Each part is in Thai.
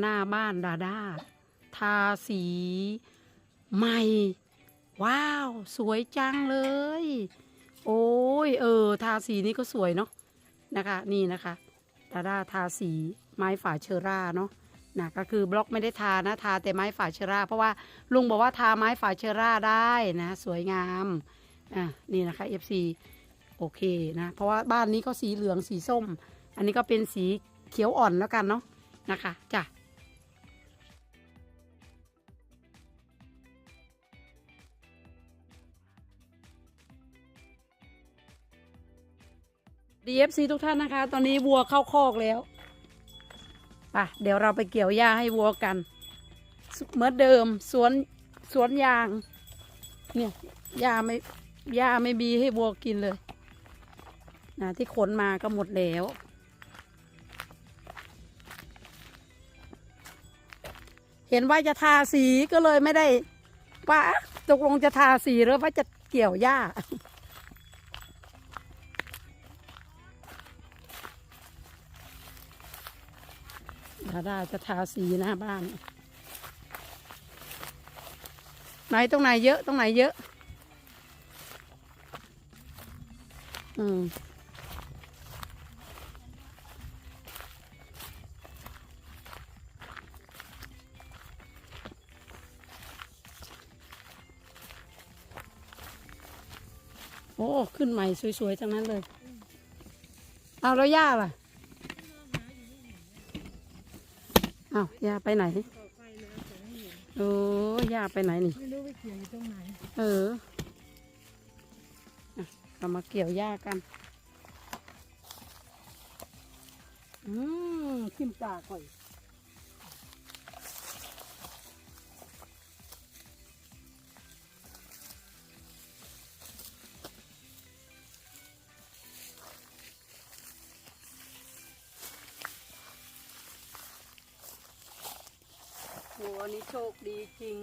หน้าบ้านดาดาทาสีใหม่ ว้าว สวยจังเลย โอ้ย เออ ทาสีนี้ก็สวยเนาะนะคะ นี่นะคะดาดาทาสีไม้ฝาเชอร่าเนาะนะก็คือบล็อกไม่ได้ทานะทาแต่ไม้ฝาเชอร่า เพราะว่าลุงบอกว่าทาไม้ฝาเชอร่าได้นะ สวยงามอะนี่นะคะ FC โอเคนะ เพราะว่าบ้านนี้ก็สีเหลืองสีส้ม อันนี้ก็เป็นสีเขียวอ่อนแล้วกันเนาะนะคะจ้ะ DFC ทุกท่านนะคะ ตอนนี้วัวเข้าคอกแล้วไปเดี๋ยวเราไปเกี่ยวหญ้าให้วัวกันเหมือนเดิมสวนสวนยาง เนี่ยหญ้าไม่หญ้าไม่มีให้วัวกินเลยนะที่ขนมาก็หมดแล้ว เห็นว่าจะทาสีก็เลยไม่ได้ว่าตกลงจะทาสีหรือว่าจะเกี่ยวหญ้า ดาดาจะทาสีหน้าบ้าน ไหนตรงไหนเยอะตรงไหนเยอะ อืมโอ้ ขึ้นใหม่สวยๆทั้งนั้นเลย เอาแล้วย่าล่ะ เอ้าวย่าไปไหนโอ้ย่าไปไหนนี่ ไม่รู้ไปเกี่ยวอยู่ตรงไหน เออเรามาเกี่ยวหญ้ากัน อืมขิมตาก่อย โหอันนี้โชคดีจริง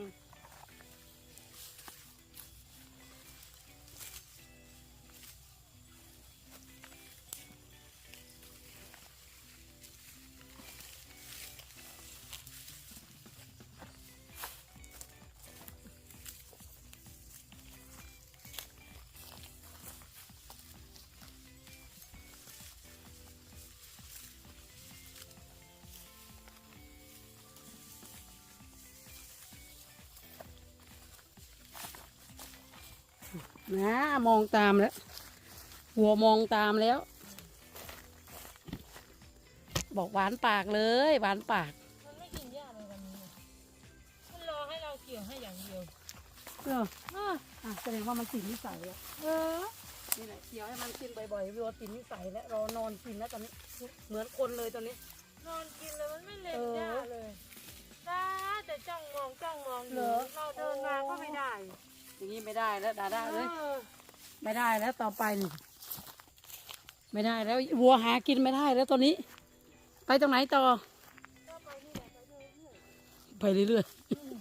นะมองตามแล้ว หัวมองตามแล้ว บอกหวานปากเลย หวานปาก มันไม่กินหญ้าเลยวันนี้มันรอให้เราเกี่ยวให้อย่างเดียวเอออะแสดงว่ามันติดนิสัยแล้วเออนี่แหละเดี๋ยวให้มันกินบ่อยๆวัวติดนิสัยแล้วรอนอนกินแล้วตอนนี้ เหมือนคนเลยตอนนี้ นอนกินเลยมันไม่เล็มเออหญ้าเลยได้แต่จ้องมองจ้องมองอเหรยู่อเราเดินมาก็ไม่ได้ อย่างนี้ไม่ได้แล้วดาด้าเลยออไม่ได้แล้วต่อไปนี่ไม่ได้แล้ววัวหากินไม่ได้แล้วตอนนี้ ไปตรงไหนต่อก็ไปนี่แหละไปเรื่อยไปเรื่อย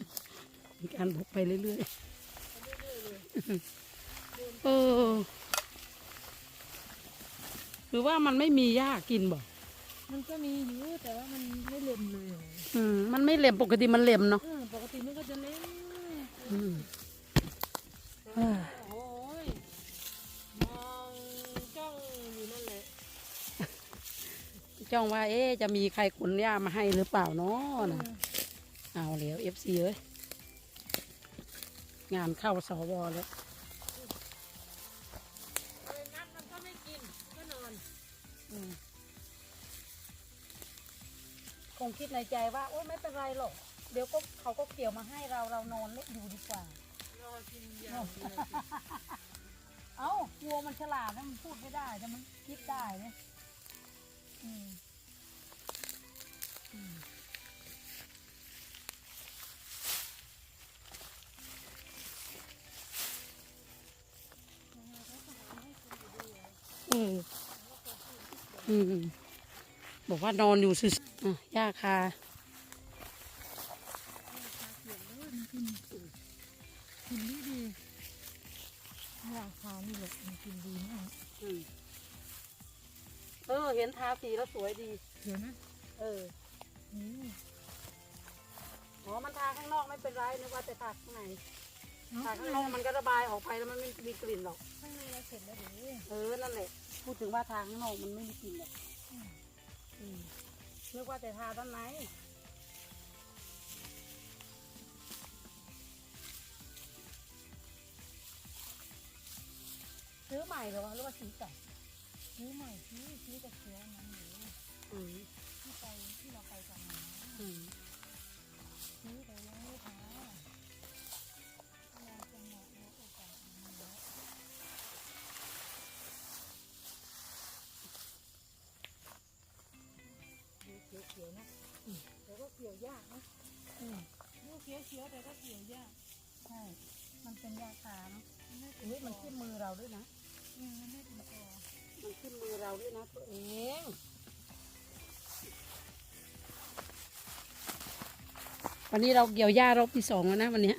ๆมีการบอกไปเรื่อยๆเออหรือว่ามันไม่มีหญ้ากินบ่ๆมันก็มีอยู่แต่ว่ามันไม่เล็มเลยอืมมันไม่เหล็มปกติมันเหล็มเนาะเออปกติมันก็จะเล็มอืม โอ้โหยมองจ้องอยู่นั่นแหละจ้องว่าเอ๊ะจะมีใครขนหญ้ามาให้หรือเปล่าเนาะนะเอาแล้วเอฟซีเอ้ยงานเข้าสวแล้วเออนัดมันก็ไม่กินก็นอนอืมคงคิดในใจว่า โอ้ไม่เป็นไรหรอก เดี๋ยวก็เขาก็เกี่ยวมาให้เราเรานอนเล่นอยู่ดีกว่ารอ กินอย่างเดียวเอ้าวัวมันฉลาดนะมันพูดไม่ได้แต่มันคิดได้เนี่ยอืมอืมอืมอืมบอกว่านอนอยู่ซื่อๆอะย่าคา นี่แหละมันกินดีมากอืมเออ เห็นทาสีแล้วสวยดี เดี๋ยวนะเออนี่ทาข้างนอกไม่เป็นไรนึกว่าจะทาข้างในทาข้างนอกมันก็ระบายออกไปแล้วมันไม่มีกลิ่นหรอก ข้างในเราเสร็จแล้วหรือเออ นั่นแหละ พูดถึงว่าทางข้างนอกมันไม่มีกลิ่นหรอกอืมนึกว่าแต่ทาด้านใน ม่เหรอวะหรือว่าซื้อเก่ซื้อใหม่ซื้อซื้อกับเชื้อนั้นหรืออืมที่ไปที่เราไปกันนะอืมซื้อแต่ยังไม่ทาเราจะเหมาะแล้วโอกาสมันเยอะดูเขียวๆนะแต่ก็เกี่ยวยากนะอืมดูเขียวๆแต่ก็เกี่ยวยากใช่ มันเป็นยาคาเนาะเฮ้ยมันขึ้นมือเราด้วยนะ ยังไม่ถึงตัวมันขึ้นมือเราด้วยนะตัวเองวันนี้เราเกี่ยวหญ้ารอบที่สองแล้วนะวันนี้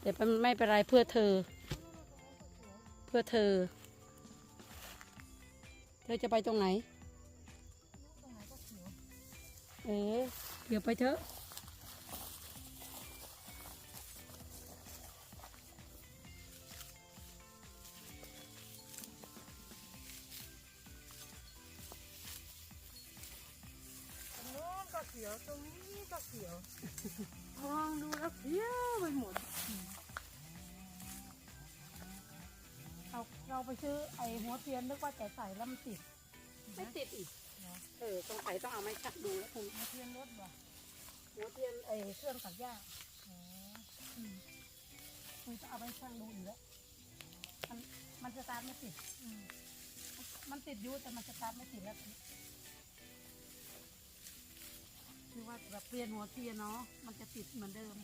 แต่ไม่เป็นไรเพื่อเธอ เพื่อเธอ เธอจะไปตรงไหนเขียวเออเดี๋ยวไปเถอะ เขียวมองดูแล้วเขียวไปหมดเราเราไปซื้อไอ้หัวเทียนนึกว่าจะใส่แล้วมันติด ไม่ติดอีกเนาะเออสงสัยต้องเอาไม้ชักดูแล้วคุณมาเทียนรถบ่หัวเทียนไอ้เครื่องตัดหญ้าอ๋ออืมคุณจะเอาไม้ชักดูอีกแล้วมันมันสตาร์ทไม่ติดอืมมันติดอยู่แต่มันสตาร์ทไม่ติดแล้ว คือว่าแบบเปลี่ยนหัวเทียนเนาะมันจะติดเหมือนเดิม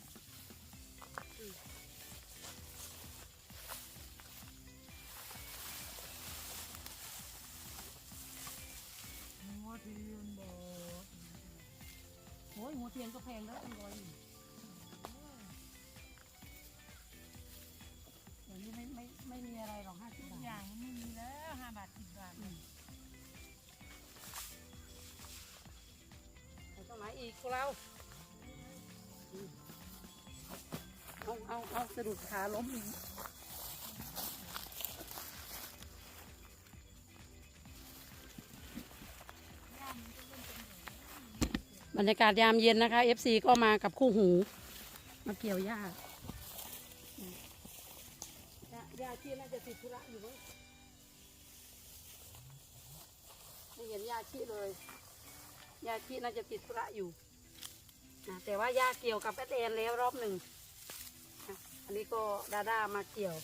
หัวเทียนบ่โอ้ยหัวเทียนก็แพงแล้วเป็นร้อย วกเราอืมเอาเอาเอาสะดุดขาล้มอีกบรรยากาศยามเย็นนะคะ FC ก็มากับคู่หู มาเกี่ยวหญ้าอืมหญ้าหญ้าที่น่าจะติดธุระอยู่เว้ยไม่เห็นยาชีเลยยาชีน่าจะติดธุระอยู่ นะแต่ว่ายาเกี่ยวกับแอดแอนแล้วรอบหนึ่งนะอันนี้ก็ดาด้ามาเกี่ยว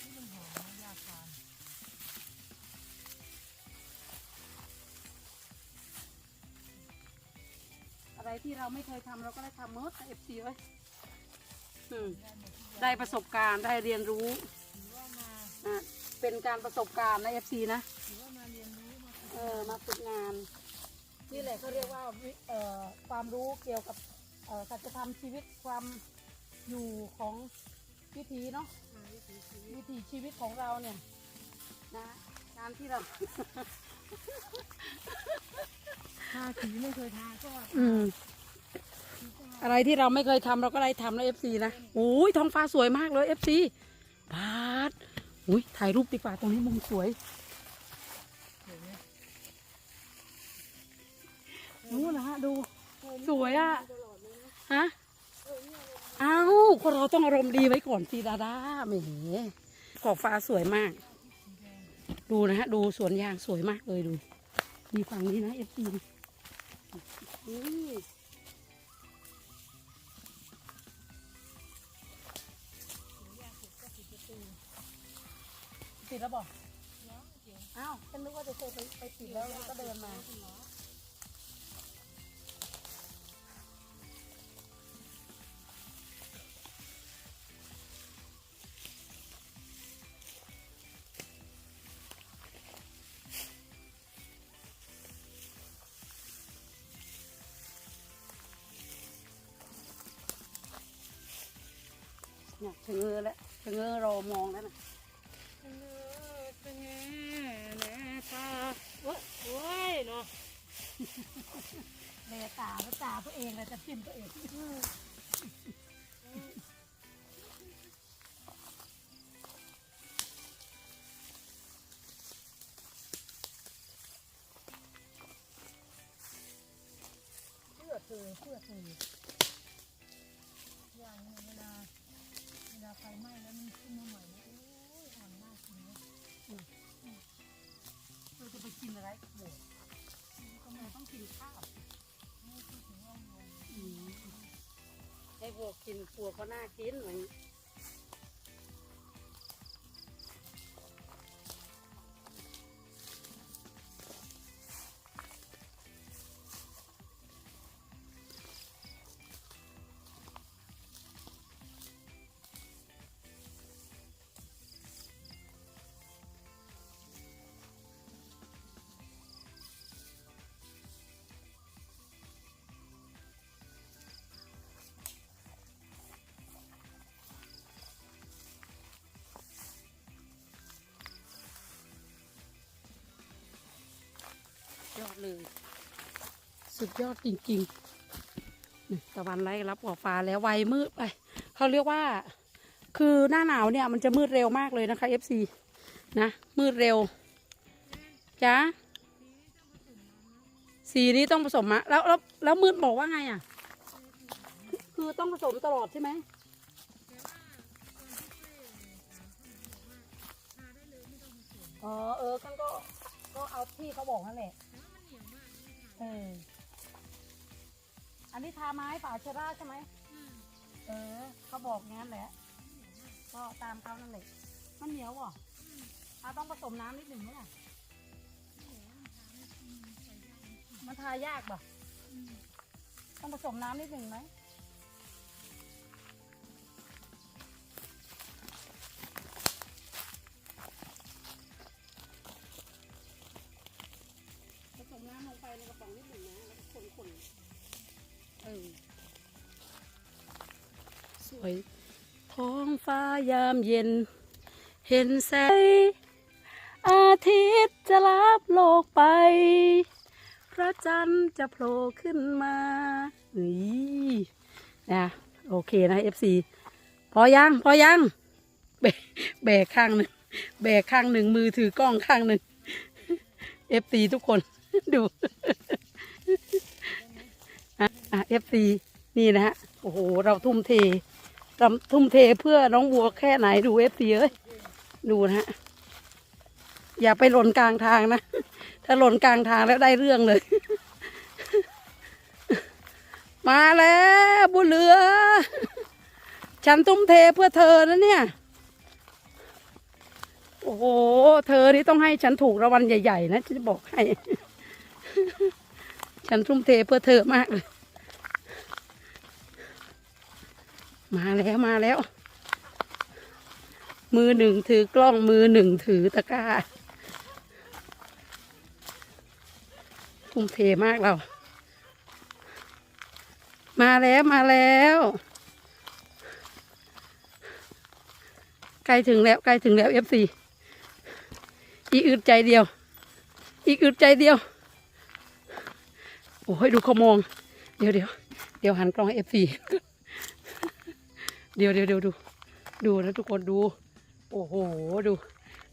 นี่มันหอมนะยาคานอะไรที่เราไม่เคยทำเราก็ได้ทำเมื่อเอฟซีไว้อืมได้หมดทุกอย่างได้ประสบการณ์ได้เรียนรู้ถือว่ามานะเป็นการประสบการณ์นะเอฟซีนะถือว่ามาเรียนรู้มาฝึกเออมาฝึกงาน นี่แหละเขาเรียกว่าวิเอ่อความรู้เกี่ยวกับเอ่อการจะทำชีวิตความอยู่ของวิถีเนาะหาวิถีชีวิตวิถีชีวิตของเราเนี่ยนะการที่เรา ทาสีไม่เคยทาก็อืมอะไรที่เราไม่เคยทำเราก็ได้ทำแล้วเอฟซีนะโอ้ยท้องฟ้าสวยมากเลยเอฟซีบาดอุ้ยถ่ายรูปดีกว่าตรงนี้มุมสวย นู้นนะฮะดู สวยอะตลอดเลยนะฮะเออเนี่ยเลยเอ้าคนเราต้องอารมณ์ดีไว้ก่อนสิดาดาแหมขอบฟ้าสวยมากสีแดงดูนะฮะ ดูสวนยางสวยมากเลยดู มีฝั่งนี้นะเอฟซีนี่ติดแล้วบอกย้อมเขียวอ้าวฉันนึกว่าจะเคยไปไปติดแล้วแล้วก็เดินมา เนี่ยชะเง้อแล้วชะเง้อรอมองแล้วนะเออเป็นไงแหน่ตาโอ้ยโอ้ยเนาะเลตาแล้วตาตัวเองเลยจะจิ้มตัวเองเพื่อเธอเพื่อเธอ กินอะไรกับหมูทำไมต้องกินข้าวไม่พูดถึงลงลงให้พวกกินปัวก็น่ากินเหมือน เลย สุดยอดจริงๆตะวันไล่รับออกฟ้าแล้วไวมืดไปเขาเรียกว่า คือหน้าหนาวเนี่ยมันจะมืดเร็วมากเลยนะคะ FC นะ มืดเร็วจ้าสีนี้ต้องผสมมะแล้วแล้วแล้วมืดบอกว่าไงอะ คือต้องผสมตลอดใช่ไหมอ๋อเออกันก็ก็เอาที่เขาบอกนั่นแหละ เอออันนี้ทาไม้ฝาเชอร่าใช่ไหมเออ เขาบอกงั้นแหละ ก็ตามเขานั่นแหละ มันเหนียวเหรออะต้องผสมน้ำนิดหนึ่งไหมล่ะ มันทายากป่ะ ต้องผสมน้ำนิดหนึ่งไหม วยท้องฟ้ายามเย็น เห็นแสงอาทิตย์จะรับโลกไป พระจันทร์จะโผล่ขึ้นมาเฮ้ยนะโอเคนะเอฟซีพอยัง พอยังแบกแบกข้างหนึ่งแบกข้างหนึ่งมือถือกล้องข้างหนึ่งเอฟซีทุกคนดูอะเอฟซีนี่นะฮะ โอ้โห เราทุ่มเท ทำทุ่มเทเพื่อน้องวัวแค่ไหนดูเอฟซีเอ้ยดูนะฮะอย่าไปหล่นกลางทางนะ ถ้าหล่นกลางทางแล้วได้เรื่องเลย มาแล้วบุเหลือ ฉันทุ่มเทเพื่อเธอนะเนี่ย โอ้โห เธอนี่ต้องให้ฉันถูกรางวัลใหญ่ ๆ นะจะบอกให้ ฉันทุ่มเทเพื่อเธอมากเลย มาแล้วมาแล้ว มือหนึ่งถือกล้องมือหนึ่งถือตะกร้าทุ่มเทมากเรา มาแล้วมาแล้วใกล้ถึงแล้วใกล้ถึงแล้วเอฟซีอีกอึดใจเดียว อีกอึดใจเดียว โอ้ยดูเขามอง เดี๋ยวเดี๋ยวเดี๋ยวหันกล้องเอฟซี เดี๋ยวเดี๋ยวเดี๋ยวดูดูนะทุกคนดู โอ้โหดู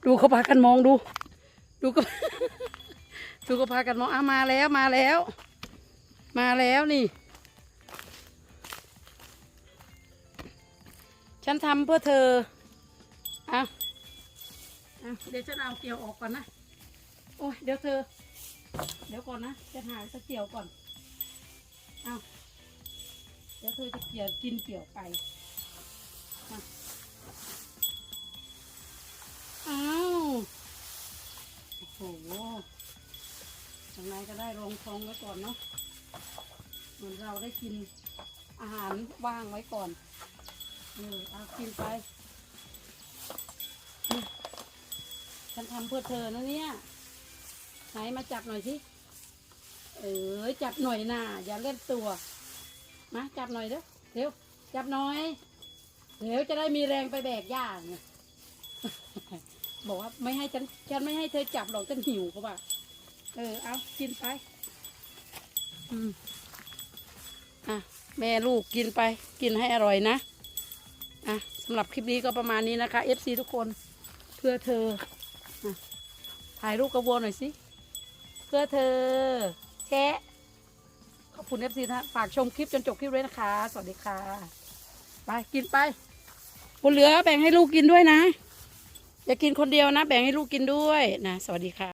ดูเขาพากันมองดู ดูก็ดูก็พากันมองอะมาแล้วมาแล้ว มาแล้วนี่ ฉันทำเพื่อเธออะอะเดี๋ยวฉันเอาเกี่ยวออกก่อนนะโอ้ยเดี๋ยวเธอ เดี๋ยวก่อนนะจะหาตะเกี่ยวก่อนเอาเดี๋ยวเธอจะเกี่ยวกินเกี่ยวไป อ้าวโอ้โหทางในก็ได้รองท้องไว้ก่อนเนาะเหมือนเราได้กินอาหารว่างไว้ก่อนเออเอากินไปนี่ฉันทำเพื่อเธอนะเนี่ยไหนมาจับหน่อยสิเออจับหน่อยนะอย่าเล่นตัวมาจับหน่อยเด้อเร็วจับหน่อยเดี๋ยวจะได้มีแรงไปแบกย่าไง บอกว่าไม่ให้ฉันฉันไม่ให้เธอจับหรอกฉันหิวเขาว่าเออเอากินไป อืมอะแม่ลูกกินไป กินให้อร่อยนะอะสำหรับคลิปนี้ก็ประมาณนี้นะคะ FC ทุกคนเพื่อเธออะถ่ายรูปกระวัวหน่อยสิ เพื่อเธอแชะขอบคุณ FC นะฝากชมคลิปจนจบคลิปเลยนะคะ สวัสดีค่ะ ไปกินไปบุญเหลือแบ่งให้ลูกกินด้วยนะ อย่ากินคนเดียวนะ แบ่งให้ลูกกินด้วยนะ สวัสดีค่ะ